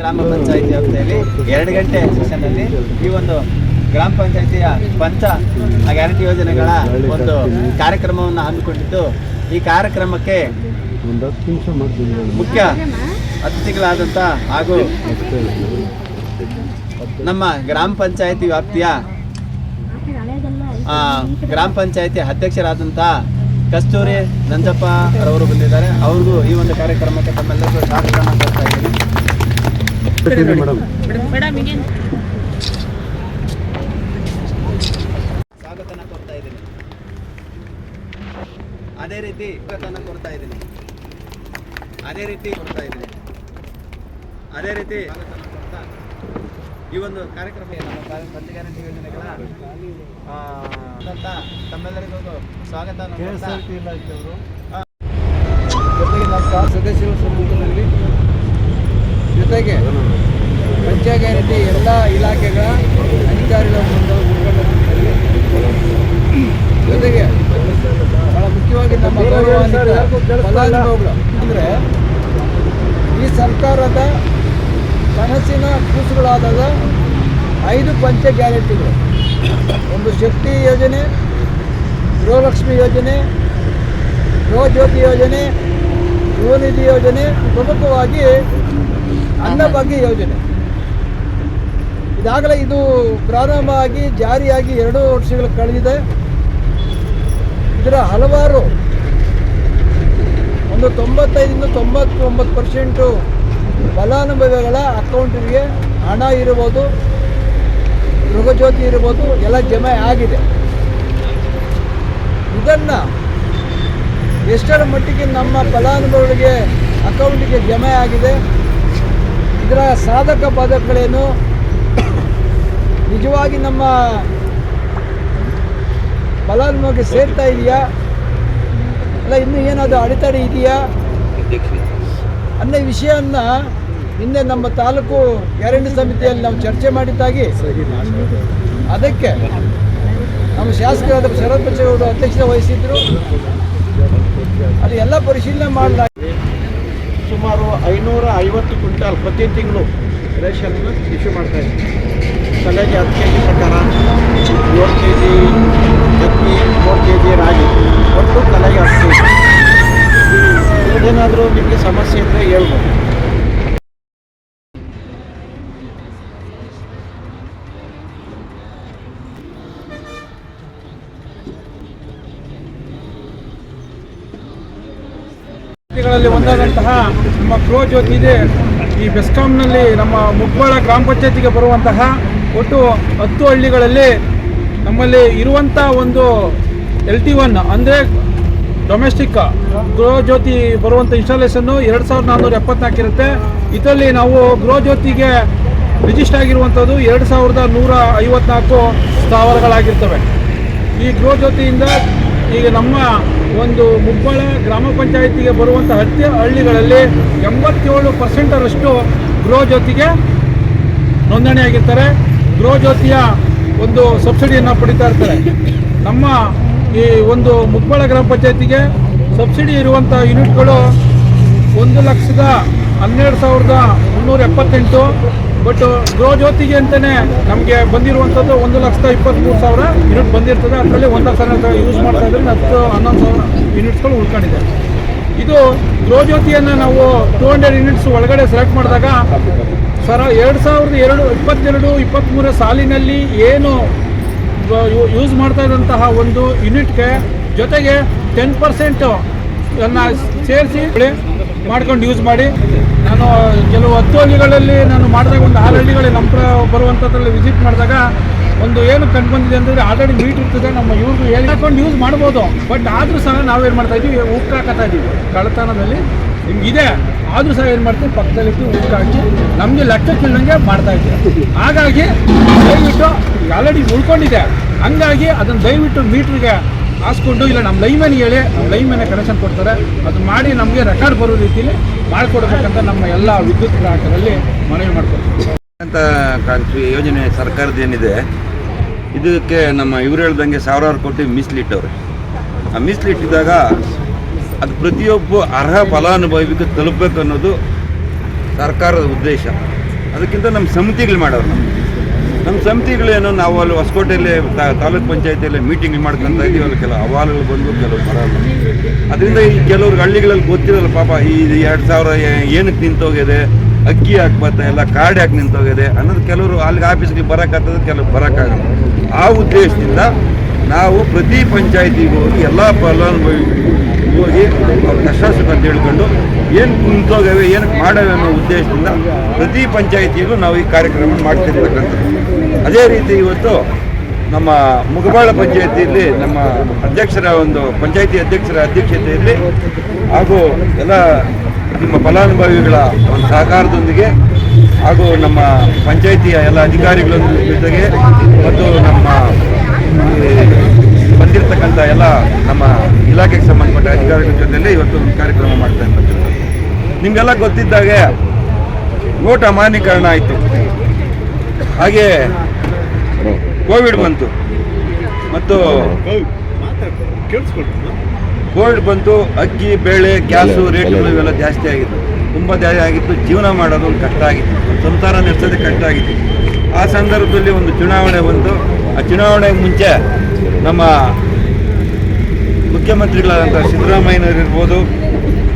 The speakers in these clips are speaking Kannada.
ಗ್ರಾಮ ಪಂಚಾಯತಿ ವ್ಯಾಪ್ತಿಯಲ್ಲಿ ಎರಡು ಗಂಟೆ ಸೆಷನ್ನಲ್ಲಿ ಈ ಒಂದು ಗ್ರಾಮ ಪಂಚಾಯತಿಯ ಪಂಚ ಗ್ಯಾರಂಟಿ ಯೋಜನೆಗಳ ಒಂದು ಕಾರ್ಯಕ್ರಮವನ್ನು ಹಮ್ಮಿಕೊಂಡಿದ್ದು, ಈ ಕಾರ್ಯಕ್ರಮಕ್ಕೆ ಮುಖ್ಯ ಅತಿಥಿಗಳಾದಂಥ ಹಾಗೂ ನಮ್ಮ ಗ್ರಾಮ ಪಂಚಾಯತಿ ವ್ಯಾಪ್ತಿಯ ಗ್ರಾಮ ಪಂಚಾಯತಿ ಅಧ್ಯಕ್ಷರಾದಂಥ ಕಸ್ತೂರಿ ನಂಜಪ್ಪ ಅವರು ಬಂದಿದ್ದಾರೆ. ಅವ್ರಿಗೂ ಈ ಒಂದು ಕಾರ್ಯಕ್ರಮಕ್ಕೆ ತಮ್ಮೆಲ್ಲರಿಗೂ ಸ್ವಾಗತವನ್ನು ಕೊಡ್ತಾ ಇದ್ದೀನಿ. ಸ್ವಾಗತನ ಕೊಡ್ತಾ ಇದ್ದೀನಿ ಅದೇ ರೀತಿ ಸ್ವಾಗತನ ಕೊಡ್ತಾ ಇದ್ದೀನಿ ಅದೇ ರೀತಿ ಕೊಡ್ತಾ ಇದ್ದೀನಿ ಅದೇ ರೀತಿ ಈ ಒಂದು ಕಾರ್ಯಕ್ರಮ ನಮ್ಮ ಪಂಚ ಗ್ಯಾರಂಟಿ ಯೋಜನೆಗಳ ತಮ್ಮೆಲ್ಲರಿಗೂ ಸ್ವಾಗತ ಜೊತೆಗೆ ನಮ್ಮ ಸದಸ್ಯರ ಸಮ್ಮುಖದಲ್ಲಿ ಜೊತೆಗೆ ಪಂಚ ಗ್ಯಾರಂಟಿ ಎಲ್ಲ ಇಲಾಖೆಗಳ ಅಧಿಕಾರಿಗಳ ಜೊತೆಗೆ ಬಹಳ ಮುಖ್ಯವಾಗಿ ನಮ್ಮ ಗೌರವಾನ್ವಿತ ಫಲಾನುಭವಿಗಳು ಅಂದರೆ ಈ ಸರ್ಕಾರದ ಕನಸಿನ ಕೂಸುಗಳಾದ ಐದು ಪಂಚ ಗ್ಯಾರಂಟಿಗಳು. ಒಂದು ಶಕ್ತಿ ಯೋಜನೆ, ಗೃಹಲಕ್ಷ್ಮಿ ಯೋಜನೆ, ಗೃಹಜ್ಯೋತಿ ಯೋಜನೆ ಜೋನಿಧಿ ಯೋಜನೆ, ಪ್ರಮುಖವಾಗಿ ಅನ್ನಭಾಗ್ಯ ಯೋಜನೆ. ಇದಾಗಲೇ ಇದು ಪ್ರಾರಂಭ ಆಗಿ ಜಾರಿಯಾಗಿ ಎರಡು ವರ್ಷಗಳು ಕಳೆದಿದೆ. ಇದರ ಹಲವಾರು ಒಂದು ತೊಂಬತ್ತೈದರಿಂದ ತೊಂಬತ್ತೊಂಬತ್ತು ಪರ್ಸೆಂಟು ಫಲಾನುಭವಿಗಳ ಅಕೌಂಟಿಗೆ ಹಣ ಇರ್ಬೋದು ಮೃಗಜ್ಯೋತಿ ಇರ್ಬೋದು ಎಲ್ಲ ಜಮೆ ಆಗಿದೆ. ಇದನ್ನು ಎಷ್ಟರ ಮಟ್ಟಿಗೆ ನಮ್ಮ ಫಲಾನುಭವಿಗಳಿಗೆ ಅಕೌಂಟಿಗೆ ಜಮೆ ಆಗಿದೆ ಇದರ ಸಾಧಕ ಬಾಧಕಗಳೇನು ನಿಜವಾಗಿ ನಮ್ಮ ಫಲಾನುಭವಿಗೆ ಸೇರ್ತಾ ಇದೆಯಾ? ಅಲ್ಲ, ಇನ್ನೂ ಏನಾದರೂ ಅಡೆತಡೆ ಇದೆಯಾ? ಅನ್ನೋ ವಿಷಯನ್ನ ಹಿಂದೆ ನಮ್ಮ ತಾಲೂಕು ಗ್ಯಾರಂಟಿ ಸಮಿತಿಯಲ್ಲಿ ನಾವು ಚರ್ಚೆ ಮಾಡಿದ್ದಾಗಿ ಅದಕ್ಕೆ ನಮ್ಮ ಶಾಸಕರಾದ ಶರತ್ ಬಚ್ಚೇಗೌಡರು ಅಧ್ಯಕ್ಷತೆ ವಹಿಸಿದ್ರು. ಅದು ಎಲ್ಲ ಪರಿಶೀಲನೆ ಮಾಡಲಾಗಿದೆ. ಸುಮಾರು ಐನೂರ ಐವತ್ತು ಕ್ವಿಂಟಾಲ್ ಪ್ರತಿ ತಿಂಗಳು ರೇಷನ್ ಇಶ್ಯೂ ಮಾಡ್ತಾ ಇದ್ದೀವಿ ತಲೆಗೆ ಹತ್ತು ಕೆ ಜಿ ಪ್ರಕಾರ ಏಳು ಕೆ ಜಿ ಅಕ್ಕಿ ಮೂರು ಕೆ ಜಿ ರಾಗಿ, ಒಟ್ಟು ತಲೆಗೆ ಹತ್ತು ಏನಾದರೂ ನಿಮಗೆ ಸಮಸ್ಯೆ ಇದ್ದರೆ ಹೇಳ್ಬೋದು. ಗಳಲ್ಲಿ ಒಂದಾದಂತಹ ನಮ್ಮ ಗೃಹ ಜ್ಯೋತಿ ಇದೆ. ಈ ಬೆಸ್ಕಾಂನಲ್ಲಿ ನಮ್ಮ ಮುಗ್ಬಾಳ ಗ್ರಾಮ ಪಂಚಾಯತಿಗೆ ಬರುವಂತಹ ಒಟ್ಟು ಹತ್ತು ಹಳ್ಳಿಗಳಲ್ಲಿ ನಮ್ಮಲ್ಲಿ ಇರುವಂಥ ಒಂದು ಎಲ್ ಟಿ ಒನ್ ಅಂದರೆ ಡೊಮೆಸ್ಟಿಕ್ ಗೃಹ ಜ್ಯೋತಿ ಬರುವಂಥ ಇನ್ಸ್ಟಾಲೇಷನ್ನು ಎರಡು ಸಾವಿರದ ನಾನ್ನೂರ ಎಪ್ಪತ್ನಾಲ್ಕು ಇರುತ್ತೆ. ಇದರಲ್ಲಿ ನಾವು ಗೃಹ ಜ್ಯೋತಿಗೆ ರಿಜಿಸ್ಟರ್ ಆಗಿರುವಂಥದ್ದು ಎರಡು ಸಾವಿರದ ನೂರ ಐವತ್ನಾಲ್ಕು ಸ್ಥಾವರಗಳಾಗಿರ್ತವೆ. ಈ ಗೃಹ ಜ್ಯೋತಿಯಿಂದ ಈಗ ನಮ್ಮ ಒಂದು ಮುಬ್ಬಳ ಗ್ರಾಮ ಪಂಚಾಯಿತಿಗೆ ಬರುವಂಥ ಹತ್ತಿ ಹಳ್ಳಿಗಳಲ್ಲಿ ಎಂಬತ್ತೇಳು ಪರ್ಸೆಂಟರಷ್ಟು ಗೃಹ ಜ್ಯೋತಿಗೆ ನೋಂದಣಿಯಾಗಿರ್ತಾರೆ ಗೃಹ ಜ್ಯೋತಿಯ ಒಂದು ಸಬ್ಸಿಡಿಯನ್ನು ಪಡಿತಾ ಇರ್ತಾರೆ. ನಮ್ಮ ಈ ಒಂದು ಮುಬ್ಬಳ ಗ್ರಾಮ ಪಂಚಾಯತಿಗೆ ಸಬ್ಸಿಡಿ ಇರುವಂಥ ಯೂನಿಟ್ಗಳು ಒಂದು ಲಕ್ಷದ ಹನ್ನೆರಡು ಸಾವಿರದ ಮುನ್ನೂರ ಎಪ್ಪತ್ತೆಂಟು. ಬಟ್ ಗೃಹ ಜ್ಯೋತಿಗೆ ಅಂತಲೇ ನಮಗೆ ಬಂದಿರುವಂಥದ್ದು ಒಂದು ಲಕ್ಷದ ಇಪ್ಪತ್ತ್ಮೂರು ಸಾವಿರ ಯೂನಿಟ್ ಬಂದಿರ್ತದೆ. ಅದರಲ್ಲಿ ಒಂದು ಲಕ್ಷ ಯೂಸ್ ಮಾಡ್ತಾ ಇದ್ರೆ ಹತ್ತು, ಹನ್ನೊಂದು ಸಾವಿರ ಯೂನಿಟ್ಸ್ಗಳು ಉಳ್ಕೊಂಡಿದೆ. ಇದು ಗೃಹ ಜ್ಯೋತಿಯನ್ನು ನಾವು ಟೂ ಹಂಡ್ರೆಡ್ ಯೂನಿಟ್ಸ್ ಒಳಗಡೆ ಸೆಲೆಕ್ಟ್ ಮಾಡಿದಾಗ ಸರ ಎರಡು ಸಾವಿರದ ಎರಡು, ಇಪ್ಪತ್ತೆರಡು ಇಪ್ಪತ್ತ್ಮೂರ ಸಾಲಿನಲ್ಲಿ ಏನು ಯೂಸ್ ಮಾಡ್ತಾ ಇದ್ದಂತಹ ಒಂದು ಯೂನಿಟ್ಗೆ ಜೊತೆಗೆ ಟೆನ್ ಪರ್ಸೆಂಟು ಅನ್ನು ಸೇರಿಸಿ ಮಾಡ್ಕೊಂಡು ಯೂಸ್ ಮಾಡಿ. ನಾನು ಕೆಲವು ಹತ್ತು ಹಳ್ಳಿಗಳಲ್ಲಿ ನಾನು ಮಾಡಿದಾಗ ಒಂದು ಆರು ಹಳ್ಳಿಗಳಲ್ಲಿ ನಮ್ಮ ಬರುವಂಥದ್ರಲ್ಲಿ ವಿಸಿಟ್ ಮಾಡಿದಾಗ ಒಂದು ಏನು ಕಂಡು ಬಂದಿದೆ ಅಂದರೆ ಆಲ್ರೆಡಿ ಮೀಟ್ ಇರ್ತದೆ, ನಮ್ಮ ಇವ್ರಿಗೂ ಹೇಳಿ ಹಾಕೊಂಡು ಯೂಸ್ ಮಾಡ್ಬೋದು. ಬಟ್ ಆದರೂ ಸಹ ನಾವೇನು ಮಾಡ್ತಾ ಇದ್ದೀವಿ ಉಕ್ಕ ಹಾಕತ್ತಾ ಇದ್ದೀವಿ. ಕಳತನದಲ್ಲಿ ನಿಮ್ಗೆ ಇದೆ ಆದರೂ ಸಹ ಏನು ಮಾಡ್ತೀವಿ ಪಕ್ಕದಲ್ಲಿಟ್ಟು ಉಕ್ಕಾಕಿ ನಮಗೆ ಲೆಕ್ಕಕ್ಕಿಲ್ಲಂಗೆ ಮಾಡ್ತಾ ಇದ್ದೀವಿ. ಹಾಗಾಗಿ ದಯವಿಟ್ಟು ಆಲ್ರೆಡಿ ಉಳ್ಕೊಂಡಿದೆ. ಹಂಗಾಗಿ ಅದನ್ನು ದಯವಿಟ್ಟು ಮೀಟ್ರಿಗೆ ಹಾಸ್ಕೊಂಡು, ಇಲ್ಲ, ನಮ್ಮ ಲೈಮನ್ ಹೇಳಿ, ನಮ್ಮ ಲೈಮನೆ ಕನೆಕ್ಷನ್ ಕೊಡ್ತಾರೆ. ಅದು ಮಾಡಿ ನಮಗೆ ರೆಕಾರ್ಡ್ ಬರೋ ರೀತಿಯಲ್ಲಿ ಮಾಡಿಕೊಡ್ಬೇಕಂತ ನಮ್ಮ ಎಲ್ಲ ವಿದ್ಯುತ್ ಗ್ರಾಹಕರಲ್ಲಿ ಮನವಿ ಮಾಡ್ಕೊಡ್ತೀವಿ. ಅಂತ ಯೋಜನೆ ಸರ್ಕಾರದ ಏನಿದೆ, ಇದಕ್ಕೆ ನಮ್ಮ ಇವ್ರು ಹೇಳ್ದಂಗೆ ಸಾವಿರಾರು ಕೋಟಿ ಮೀಸಲಿಟ್ಟವ್ರೆ. ಆ ಮೀಸಲಿಟ್ಟಿದ್ದಾಗ ಅದು ಪ್ರತಿಯೊಬ್ಬ ಅರ್ಹ ಫಲಾನುಭವಿಗೆ ತಲುಪಬೇಕು ಅನ್ನೋದು ಸರ್ಕಾರದ ಉದ್ದೇಶ. ಅದಕ್ಕಿಂತ ನಮ್ಮ ಸಮಿತಿಗಳು ಮಾಡೋರು ನಾವು ನಮ್ಮ ಸಮಿತಿಗಳೇನು ನಾವು ಅಲ್ಲಿ ಹೊಸಕೋಟೆಯಲ್ಲಿ ತಾಲೂಕು ಪಂಚಾಯತಿಯಲ್ಲಿ ಮೀಟಿಂಗ್ ಮಾಡ್ಕೊಂತ ಇದ್ದೀವಿ ಅಲ್ಲಿ ಕೆಲವು ಅಹವಾಲುಗಳು ಬಂದು ಕೆಲವು ಬರಲ್ಲ ಅದರಿಂದ ಈ ಕೆಲವ್ರಿಗೆ ಹಳ್ಳಿಗಳಲ್ಲಿ ಗೊತ್ತಿರಲ್ಲ ಪಾಪ ಈ ಎರಡು ಸಾವಿರ ಏನಕ್ಕೆ ನಿಂತೋಗಿದೆ, ಅಕ್ಕಿ ಯಾಕೆ ಬರ್ತಾ ಇಲ್ಲ ಕಾರ್ಡ್ ಹಾಕಿ ನಿಂತೋಗಿದೆ ಅನ್ನೋದು ಕೆಲವರು ಅಲ್ಲಿಗೆ ಆಫೀಸ್ಗೆ ಬರೋಕ್ಕಾಗ್ತದೆ ಕೆಲವು ಬರೋಕ್ಕಾಗಲ್ಲ ಆ ಉದ್ದೇಶದಿಂದ ನಾವು ಪ್ರತಿ ಪಂಚಾಯತಿಗೆ ಹೋಗಿ ಎಲ್ಲ ಫಲಾನುಭವಿ ಹೋಗಿ ಅವ್ರ ಕಷ್ಟ ಸುಖ ಹೇಳ್ಕೊಂಡು ಏನು ಕುಂತೋಗವೆ ಏನು ಮಾಡವೆ ಅನ್ನೋ ಉದ್ದೇಶದಿಂದ ಪ್ರತಿ ಪಂಚಾಯತಿಗೂ ನಾವು ಈ ಕಾರ್ಯಕ್ರಮ ಮಾಡ್ತಿರ್ತಕ್ಕಂಥದ್ದು. ಅದೇ ರೀತಿ ಇವತ್ತು ನಮ್ಮ ಮುಗಬಾಳ ಪಂಚಾಯತಿಯಲ್ಲಿ ನಮ್ಮ ಅಧ್ಯಕ್ಷರ ಒಂದು ಪಂಚಾಯತಿ ಅಧ್ಯಕ್ಷರ ಅಧ್ಯಕ್ಷತೆಯಲ್ಲಿ ಹಾಗೂ ಎಲ್ಲ ನಿಮ್ಮ ಫಲಾನುಭವಿಗಳ ಒಂದು ಸಹಕಾರದೊಂದಿಗೆ ಹಾಗೂ ನಮ್ಮ ಪಂಚಾಯತಿಯ ಎಲ್ಲ ಅಧಿಕಾರಿಗಳ ಜೊತೆಗೆ ಮತ್ತು ನಮ್ಮ ಬಂದಿರತಕ್ಕಂಥ ಎಲ್ಲ ನಮ್ಮ ಇಲಾಖೆಗೆ ಸಂಬಂಧಪಟ್ಟ ಅಧಿಕಾರಿಗಳ ಜೊತೆಯಲ್ಲಿ ಇವತ್ತು ಒಂದು ಕಾರ್ಯಕ್ರಮ ಮಾಡ್ತಾ ಇರ್ತೀವಿ ನಿಮಗೆಲ್ಲ ಗೊತ್ತಿದ್ದಾಗೆ ನೋಟ್ ಅಮಾನ್ಯೀಕರಣ ಆಯಿತು. ಹಾಗೆ ಕೋವಿಡ್ ಬಂತು. ಮತ್ತು ಕೋವಿಡ್ ಬಂತು ಅಕ್ಕಿ ಬೇಳೆ ಗ್ಯಾಸು ರೇಟ್ಗಳು ಇವೆಲ್ಲ ಜಾಸ್ತಿ ಆಗಿತ್ತು. ತುಂಬ ಜಾಸ್ತಿ ಆಗಿತ್ತು. ಜೀವನ ಮಾಡೋದು ಒಂದು ಕಷ್ಟ ಆಗಿತ್ತು. ಸಂಸಾರ ನಡೆಸೋದೇ ಕಷ್ಟ ಆಗಿತ್ತು. ಆ ಸಂದರ್ಭದಲ್ಲಿ ಒಂದು ಚುನಾವಣೆ ಬಂತು. ಆ ಚುನಾವಣೆಗೆ ಮುಂಚೆ ನಮ್ಮ ಮುಖ್ಯಮಂತ್ರಿಗಳಾದಂಥ ಸಿದ್ದರಾಮಯ್ಯನವರು ಇರ್ಬೋದು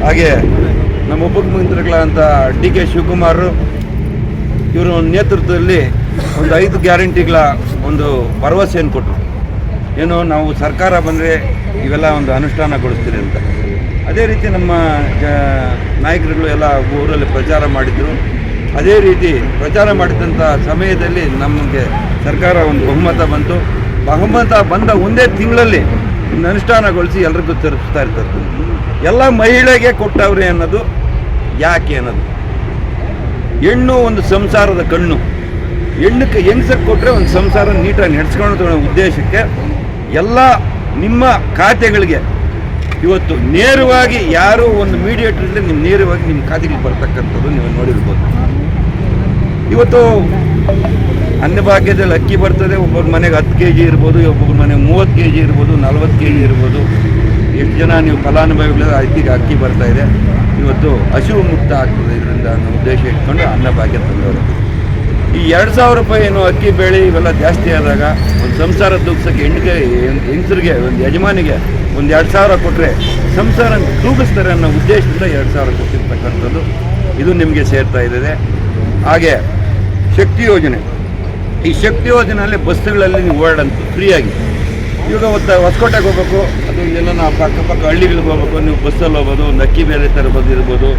ಹಾಗೆ ನಮ್ಮ ಉಪಮುಖ್ಯಮಂತ್ರಿಗಳಾದಂಥ ಡಿ ಕೆ ಶಿವಕುಮಾರ್ ಇವರ ನೇತೃತ್ವದಲ್ಲಿ ಒಂದು ಐದು ಗ್ಯಾರಂಟಿಗಳ ಒಂದು ಭರವಸೆಯನ್ನು ಕೊಟ್ಟರು. ಏನು ನಾವು ಸರ್ಕಾರ ಬಂದರೆ ಇವೆಲ್ಲ ಒಂದು ಅನುಷ್ಠಾನಗೊಳಿಸ್ತೀರಿ ಅಂತ. ಅದೇ ರೀತಿ ನಮ್ಮ ಜ ನಾಯಕರುಗಳು ಎಲ್ಲ ಊರಲ್ಲಿ ಪ್ರಚಾರ ಮಾಡಿದರು. ಅದೇ ರೀತಿ ಪ್ರಚಾರ ಮಾಡಿದಂಥ ಸಮಯದಲ್ಲಿ ನಮಗೆ ಸರ್ಕಾರ ಒಂದು ಬಹುಮತ ಬಂತು. ಬಹುಮತ ಬಂದ ಒಂದೇ ತಿಂಗಳಲ್ಲಿ ಅನುಷ್ಠಾನಗೊಳಿಸಿ ಎಲ್ರಿಗೂ ತರಿಸ್ತಾ ಇರ್ತದೆ. ಎಲ್ಲ ಮಹಿಳೆಗೆ ಕೊಟ್ಟವ್ರೆ ಅನ್ನೋದು ಯಾಕೆ ಅನ್ನೋದು. ಹೆಣ್ಣು ಒಂದು ಸಂಸಾರದ ಕಣ್ಣು. ಹೆಣ್ಣಕ್ಕೆ ಹೆಂಗಸಕ್ಕೆ ಕೊಟ್ಟರೆ ಒಂದು ಸಂಸಾರ ನೀಟಾಗಿ ನಡೆಸ್ಕೊಳ್ಳೋ ಉದ್ದೇಶಕ್ಕೆ ಎಲ್ಲ ನಿಮ್ಮ ಖಾತೆಗಳಿಗೆ ಇವತ್ತು ನೇರವಾಗಿ ಯಾರು ಒಂದು ಮೀಡಿಯೇಟರ್ ನಿಮ್ಮ ನೇರವಾಗಿ ನಿಮ್ಮ ಖಾತೆಗೆ ಬರ್ತಕ್ಕಂಥದ್ದು ನೀವು ನೋಡಿರ್ಬೋದು. ಇವತ್ತು ಅನ್ನಭಾಗ್ಯದಲ್ಲಿ ಅಕ್ಕಿ ಬರ್ತದೆ, ಒಬ್ಬೊಬ್ಬರ ಮನೆಗೆ ಹತ್ತು ಕೆ ಜಿ ಇರ್ಬೋದು, ಒಬ್ಬೊಬ್ಬರ ಮನೆಗೆ ಮೂವತ್ತು ಕೆ ಜಿ ಇರ್ಬೋದು, ನಲ್ವತ್ತು ಕೆ ಜಿ ಇರ್ಬೋದು. ಎಷ್ಟು ಜನ ನೀವು ಫಲಾನುಭವಿಗಳ ಅಕ್ಕಿಗೆ ಅಕ್ಕಿ ಬರ್ತಾ ಇದೆ. ಇವತ್ತು ಹಸಿವು ಮುಕ್ತ ಆಗ್ತದೆ ಇದರಿಂದ ಅನ್ನೋ ಉದ್ದೇಶ ಇಟ್ಕೊಂಡು ಅನ್ನಭಾಗ್ಯ ತಂದವರು. ಈ ಎರಡು ಸಾವಿರ ರೂಪಾಯಿ ಏನು ಅಕ್ಕಿ ಬೇಳೆ ಇವೆಲ್ಲ ಜಾಸ್ತಿ ಆದಾಗ ಒಂದು ಸಂಸಾರ ತೂಗ್ಸೋಕ್ಕೆ ಹೆಣ್ಗೆ ಹೆಂಗಸರಿಗೆ, ಒಂದು ಯಜಮಾನಿಗೆ ಒಂದು ಎರಡು ಸಾವಿರ ಕೊಟ್ಟರೆ ಸಂಸಾರ ತೂಗಿಸ್ತಾರೆ ಅನ್ನೋ ಉದ್ದೇಶದಿಂದ ಎರಡು ಸಾವಿರ ಕೊಟ್ಟಿರ್ತಕ್ಕಂಥದ್ದು ಇದು ನಿಮಗೆ ಸೇರ್ತಾ ಇದೆ ಹಾಗೆ ಶಕ್ತಿ ಯೋಜನೆ. ಈ ಶಕ್ತಿ ಯೋಜನೆಯಲ್ಲಿ ಬಸ್ಸುಗಳಲ್ಲಿ ನೀವು ಓಡಾಡಂತ ಫ್ರೀಯಾಗಿ. ಇವಾಗ ಹೊತ್ತ ಹೊಸಕೋಟೆಗೆ ಹೋಗ್ಬೇಕು, ಅದು ಇಲ್ಲೆಲ್ಲ ನಾವು ಅಕ್ಕಪಕ್ಕ ಹಳ್ಳಿಗಳಿಗೆ ಹೋಗ್ಬೇಕು, ನೀವು ಬಸ್ಸಲ್ಲಿ ಹೋಗ್ಬೋದು, ಒಂದು ಅಕ್ಕಿ ಬೇರೆ ಥರ ಇರ್ಬೋದು.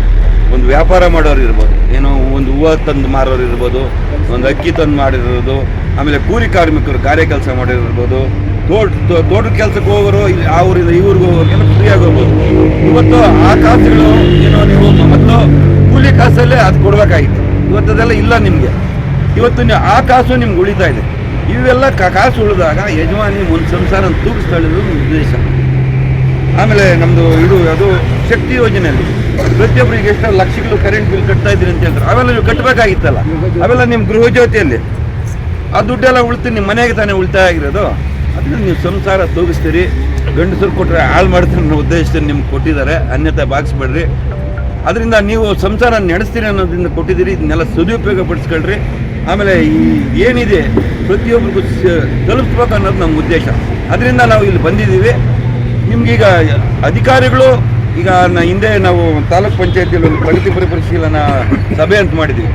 ಒಂದು ವ್ಯಾಪಾರ ಮಾಡೋರು ಇರ್ಬೋದು. ಏನೋ ಒಂದು ಹೂವು ತಂದು ಮಾರೋರು ಇರ್ಬೋದು, ಒಂದು ಅಕ್ಕಿ ತಂದು ಮಾಡಿರೋದು, ಆಮೇಲೆ ಕೂಲಿ ಕಾರ್ಮಿಕರು ಕಾರ್ಯ ಕೆಲಸ ಮಾಡಿರ್ಬೋದು ತೋಟ ತೋಟದ ಕೆಲಸಕ್ಕೆ ಹೋಗೋರು, ಇಲ್ಲಿ ಆ ಊರಿಂದ ಈ ಊರಿಗೆ ಹೋಗೋರಿಗೆಲ್ಲ ಫ್ರೀಯಾಗಿ ಹೋಗ್ಬೋದು. ಇವತ್ತು ಆ ಕಾಸುಗಳು ಏನೋ ನೀವು ಮೊದಲು ಕೂಲಿ ಕಾಸಲ್ಲೇ ಅದು ಕೊಡಬೇಕಾಗಿತ್ತು. ಇವತ್ತು ಅದೆಲ್ಲ ಇಲ್ಲ ನಿಮಗೆ. ಇವತ್ತು ಆ ಕಾಸು ನಿಮ್ಗೆ ಉಳಿತಾ ಇದೆ. ಇವೆಲ್ಲ ಕಾಸು ಉಳಿದಾಗ ಯಜಮಾನಿ ಒಂದು ಸಂಸಾರ ತೂಗಿಸ್ತಾಳೆ ಉದ್ದೇಶ. ಆಮೇಲೆ ನಮ್ಮದು ಇದು, ಅದು ಶಕ್ತಿ ಯೋಜನೆಯಲ್ಲಿ. ಪ್ರತಿಯೊಬ್ಬರಿಗೆ ಎಷ್ಟು ಲಕ್ಷಗಳು ಕರೆಂಟ್ ಬಿಲ್ ಕಟ್ತಾ ಇದ್ದೀರಿ ಅಂತ ಹೇಳ್ತಾರೆ. ಅವೆಲ್ಲ ನೀವು ಕಟ್ಟಬೇಕಾಗಿತ್ತಲ್ಲ ಅವೆಲ್ಲ ನಿಮ್ಮ ಗೃಹ ಜ್ಯೋತಿಯಲ್ಲಿ. ಆ ದುಡ್ಡೆಲ್ಲ ಉಳ್ತೀನಿ ನಿಮ್ಮ ಮನೆಗೆ ತಾನೇ ಉಳಿತಾಯ ಆಗಿರೋದು ಅದರಿಂದ ನೀವು ಸಂಸಾರ ತೂಗಿಸ್ತೀರಿ ಗಂಡಸರು ಕೊಟ್ಟರೆ ಹಾಳು ಮಾಡ್ತೀನಿ ಅನ್ನೋ ಉದ್ದೇಶದಲ್ಲಿ ನಿಮ್ಗೆ ಕೊಟ್ಟಿದ್ದಾರೆ. ಅನ್ಯತೆ ಬಾಗಿಸ್ಬೇಡ್ರಿ ಅದರಿಂದ ನೀವು ಸಂಸಾರ ನಡೆಸ್ತೀರಿ ಅನ್ನೋದ್ರಿಂದ ಕೊಟ್ಟಿದ್ದೀರಿ. ಇದನ್ನೆಲ್ಲ ಸದುಪಯೋಗ ಪಡಿಸ್ಕೊಳ್ರಿ ಆಮೇಲೆ ಈ ಏನಿದೆ ಪ್ರತಿಯೊಬ್ಬರಿಗೂ ತಲುಪಿಸ್ಬೇಕು ಅನ್ನೋದು ನಮ್ಮ ಉದ್ದೇಶ. ಅದರಿಂದ ನಾವು ಇಲ್ಲಿ ಬಂದಿದ್ದೀವಿ. ನಿಮಗೀಗ ಅಧಿಕಾರಿಗಳು ಈಗ ನಾ ಹಿಂದೆ ನಾವು ತಾಲೂಕ್ ಪಂಚಾಯತಿಯಲ್ಲಿ ಒಂದು ಪ್ರಗತಿ ಪರಿ ಪರಿಶೀಲನಾ ಸಭೆ ಅಂತ ಮಾಡಿದ್ವಿ.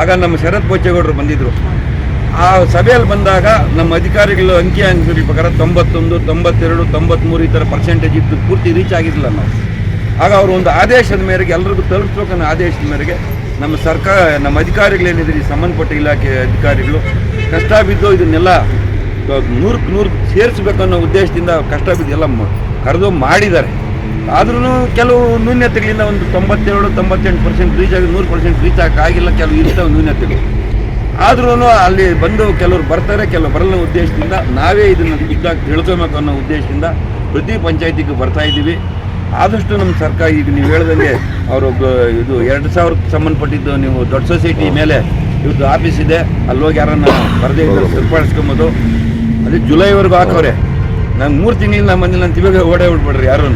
ಆಗ ನಮ್ಮ ಶರತ್ ಬಚ್ಚೇಗೌಡರು ಬಂದಿದ್ದರು ಆ ಸಭೆಯಲ್ಲಿ ಬಂದಾಗ ನಮ್ಮ ಅಧಿಕಾರಿಗಳು ಅಂಕಿ ಅಂಕಿಗಳ ಪ್ರಕಾರ ತೊಂಬತ್ತೊಂದು, ತೊಂಬತ್ತೆರಡು ತೊಂಬತ್ತ್ಮೂರು ಈ ಥರ ಪರ್ಸೆಂಟೇಜ್ ಇತ್ತು ಪೂರ್ತಿ ರೀಚ್ ಆಗಿರಲಿಲ್ಲ ನಾವು. ಆಗ ಅವರು ಒಂದು ಆದೇಶದ ಮೇರೆಗೆ ಎಲ್ಲರಿಗೂ ತಲುಪಿಸ್ಬೇಕನ್ನೋ ಆದೇಶದ ಮೇರೆಗೆ ನಮ್ಮ ಸರ್ಕಾರ, ನಮ್ಮ ಅಧಿಕಾರಿಗಳೇನಿದ್ರೆ ಈ ಸಂಬಂಧಪಟ್ಟ ಇಲಾಖೆ ಅಧಿಕಾರಿಗಳು ಕಷ್ಟ ಬಿದ್ದು ಇದನ್ನೆಲ್ಲ ನೂರಕ್ಕೆ ನೂರು ಸೇರಿಸ್ಬೇಕನ್ನೋ ಉದ್ದೇಶದಿಂದ ಕಷ್ಟ ಬಿದ್ದು ಎಲ್ಲ ಕರೆದು ಮಾಡಿದ್ದಾರೆ. ಆದ್ರೂ ಕೆಲವು ನ್ಯೂನ್ಯತೆಗಳಿಂದ ಒಂದು ತೊಂಬತ್ತೇಳು ತೊಂಬತ್ತೆಂಟು ಪರ್ಸೆಂಟ್ ರೀಚ್ ಆಗಿ, ನೂರು ಪರ್ಸೆಂಟ್ ರೀಚ್ ಆಗಿಲ್ಲ, ಕೆಲವು ಇರ್ತವೆ ನ್ಯೂನ್ಯತೆಗಳು ಆದ್ರೂ ಅಲ್ಲಿ ಬಂದು ಕೆಲವರು ಬರ್ತಾರೆ ಕೆಲವು ಬರಲ್ಲ ಉದ್ದೇಶದಿಂದ ನಾವೇ ಇದನ್ನು ಇದ್ದಾಗ ತಿಳ್ಕೊಬೇಕು ಅನ್ನೋ ಉದ್ದೇಶದಿಂದ ಪ್ರತಿ ಪಂಚಾಯತಿಗೂ ಬರ್ತಾ ಇದ್ದೀವಿ. ಆದಷ್ಟು ನಮ್ಮ ಸರ್ಕಾರ, ಈಗ ನೀವು ಹೇಳ್ದಂಗೆ ಅವರು ಇದು ಎರಡು ಸಾವಿರಕ್ಕೆ ಸಂಬಂಧಪಟ್ಟಿದ್ದು ನೀವು ದೊಡ್ಡ ಸೊಸೈಟಿ ಮೇಲೆ ಇವತ್ತು ಆಫೀಸ್ ಇದೆ, ಅಲ್ಲಿ ಹೋಗಿ ಯಾರನ್ನ ಬರದೇ ಇದ್ದರೆ ಸರಿಪಡಿಸ್ಕೊಂಬೋದು. ಅದೇ ಜುಲೈವರೆಗೂ ಹಾಕವ್ರೆ. ನಂಗೆ ಮೂರು ತಿಂಗಳಿಂದ ಬಂದಿಲ್ಲ ಅಂತ ಇವಾಗ ಓಡೇ ಬಿಡ್ಬೇಡ್ರಿ ಯಾರೂ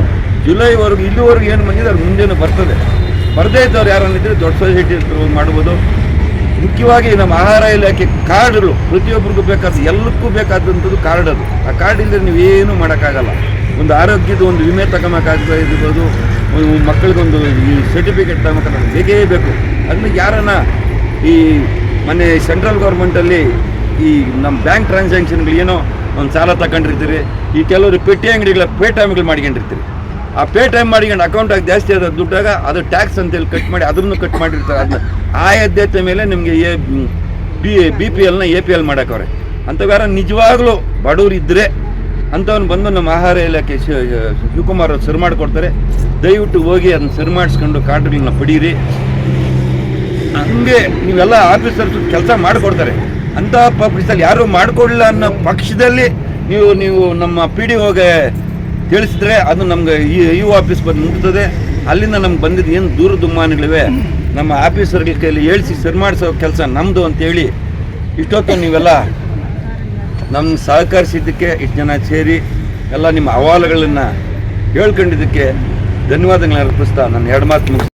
ಜುಲೈವರೆಗೂ, ಇಲ್ಲಿವರೆಗೂ ಏನು ಬಂದಿದೆ ಅದು ಮುಂದೇನು ಬರ್ತದೆ. ಬರದೇ ಇದ್ದವ್ರು ಯಾರನ್ನ ಇದ್ರೆ ದೊಡ್ಡ ಸೊಸೈಟಿ ಮಾಡ್ಬೋದು. ಮುಖ್ಯವಾಗಿ ನಮ್ಮ ಆಹಾರ ಇಲಾಖೆ ಕಾರ್ಡ್ಗಳು ಪ್ರತಿಯೊಬ್ಬರಿಗೂ ಬೇಕಾದ, ಎಲ್ಲಕ್ಕೂ ಬೇಕಾದಂಥದ್ದು ಕಾರ್ಡ್ ಅದು. ಆ ಕಾರ್ಡ್ ಇಲ್ಲದೆ ನೀವೇನು ಮಾಡೋಕ್ಕಾಗಲ್ಲ. ಒಂದು ಆರೋಗ್ಯದ ಒಂದು ವಿಮೆ ತಗೊಂಬೇಕಾಗ್ತಾ ಇರ್ಬೋದು ಮಕ್ಕಳಿಗೊಂದು ಈ ಸರ್ಟಿಫಿಕೇಟ್ ತಗೋಬೇಕಾದ್ರೆ ಬೇಕೇ ಬೇಕು. ಅದನ್ನ ಯಾರನ್ನ ಈ ಮೊನ್ನೆ ಸೆಂಟ್ರಲ್ ಗೌರ್ಮೆಂಟಲ್ಲಿ ಈ ನಮ್ಮ ಬ್ಯಾಂಕ್ ಟ್ರಾನ್ಸಾಕ್ಷನ್ಗಳು ಏನೋ ಒಂದು ಸಾಲ ತಗೊಂಡಿರ್ತೀರಿ, ಈ ಕೆಲವರು ಪೆಟ್ಟಿ ಅಂಗಡಿಗಳ ಪೇ ಅಂಗಡಿಗಳು ಮಾಡ್ಕೊಂಡಿರ್ತೀರಿ. ಆ ಪೇ ಟೈಮ್ ಮಾಡ್ಕೊಂಡು ಅಕೌಂಟಾಗಿ ಜಾಸ್ತಿ ಆದ ದುಡ್ಡಾಗ ಅದು ಟ್ಯಾಕ್ಸ್ ಅಂತೇಳಿ ಕಟ್ ಮಾಡಿ ಅದನ್ನು ಕಟ್ ಮಾಡಿರ್ತಾರೆ. ಅದನ್ನ ಆ ಮೇಲೆ ನಿಮಗೆ ಎ ಬಿ ಬಿ ಪಿ ಎಲ್ನ ಎ ಪಿ ಎಲ್ ಮಾಡೋಕ್ಕವ್ರೆ. ಅಂಥವ್ಯಾರ ನಿಜವಾಗ್ಲೂ ಬಡವ್ರು ಇದ್ದರೆ ಅಂಥವ್ನು ಬಂದು ನಮ್ಮ ಆಹಾರ ಇಲಾಖೆ ಶಿವಕುಮಾರ್ ಅವ್ರು ಸರಿ ಮಾಡಿಕೊಡ್ತಾರೆ. ದಯವಿಟ್ಟು ಹೋಗಿ ಅದನ್ನ ಸರಿ ಮಾಡಿಸ್ಕೊಂಡು ಕಾರ್ಡ್ಗಳನ್ನ ಪಡೀರಿ. ಹಂಗೆ ನೀವೆಲ್ಲ ಆಫೀಸರ್ಸ್ ಕೆಲಸ ಮಾಡಿಕೊಡ್ತಾರೆ. ಅಂಥ ಪಕ್ಷದಲ್ಲಿ ಯಾರೂ ಮಾಡಿಕೊಡಲಿಲ್ಲ ಅನ್ನೋ ಪಕ್ಷದಲ್ಲಿ ನೀವು ನೀವು ನಮ್ಮ ಪಿ ಡಿ ಹೋಗೆ ತಿಳಿಸಿದ್ರೆ ಅದು ನಮ್ಗೆ ಈ ಯು ಆಫೀಸ್ ಬಂದು ಮುಟ್ತದೆ ಅಲ್ಲಿಂದ ನಮ್ಗೆ ಬಂದಿದ್ದು ಏನು ದೂರ ದುಮ್ಮಾನಗಳಿವೆ, ನಮ್ಮ ಆಫೀಸರ್ಗಳ ಕೈಲಿ ಹೇಳಿಸಿ ಸರಿ ಮಾಡಿಸೋ ಕೆಲಸ ನಮ್ಮದು ಅಂತೇಳಿ ಇಷ್ಟೊತ್ತು ನೀವೆಲ್ಲ ನಮ್ಮ ಸಹಕರಿಸಿದ್ದಕ್ಕೆ ಇಷ್ಟು ಜನ ಸೇರಿ ಎಲ್ಲ ನಿಮ್ಮ ಅಹವಾಲುಗಳನ್ನು ಹೇಳ್ಕೊಂಡಿದ್ದಕ್ಕೆ ಧನ್ಯವಾದಗಳನ್ನ ಅರ್ಪಿಸ್ತಾ ನನ್ನ ಎರಡು ಮಾತು.